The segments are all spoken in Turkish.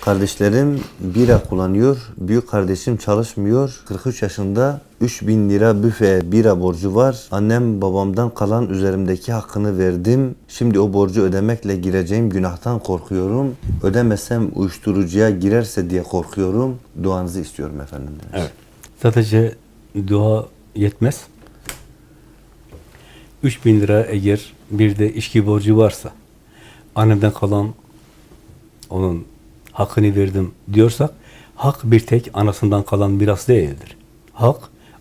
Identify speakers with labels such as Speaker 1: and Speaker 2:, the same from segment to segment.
Speaker 1: Kardeşlerim bira kullanıyor. Büyük kardeşim çalışmıyor. 43 yaşında 3000 lira büfe bira borcu var. Annem babamdan kalan üzerimdeki hakkını verdim. Şimdi o borcu ödemekle gireceğim günahtan korkuyorum. Ödemesem uyuşturucuya girerse diye korkuyorum. Duanızı istiyorum efendim. demiş.
Speaker 2: Evet. Sadece dua yetmez. 3000 lira eğer bir de içki borcu varsa, annemden kalan onun hakkını verdim diyorsak, hak bir tek anasından kalan miras değildir. Hak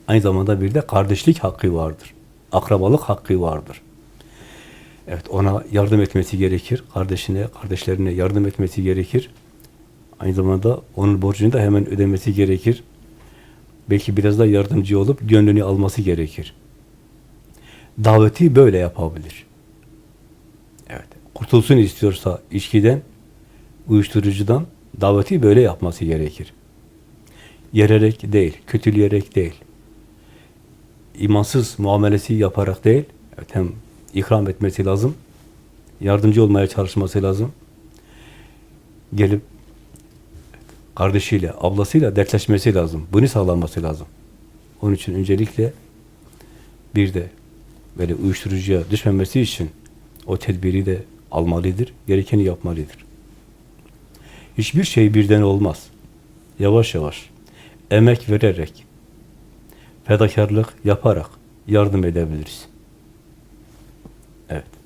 Speaker 2: aynı zamanda bir de kardeşlik hakkı vardır. Akrabalık hakkı vardır. Evet ona yardım etmesi gerekir. Kardeşine, kardeşlerine yardım etmesi gerekir. Aynı zamanda onun borcunu da hemen ödemesi gerekir. Belki biraz da yardımcı olup gönlünü alması gerekir. Daveti böyle yapabilir. Evet. Kurtulsun istiyorsa içkiden, uyuşturucudan daveti böyle yapması gerekir. Yererek değil, kötüleyerek değil. imansız muamelesi yaparak değil, evet, hem ikram etmesi lazım, yardımcı olmaya çalışması lazım. Gelip kardeşiyle, ablasıyla dertleşmesi lazım. Bunu sağlanması lazım. Onun için öncelikle bir de böyle uyuşturucuya düşmemesi için o tedbiri de almalıdır, gerekeni yapmalıdır. Hiçbir şey birden olmaz. Yavaş yavaş, emek vererek, fedakarlık yaparak yardım edebiliriz. Evet.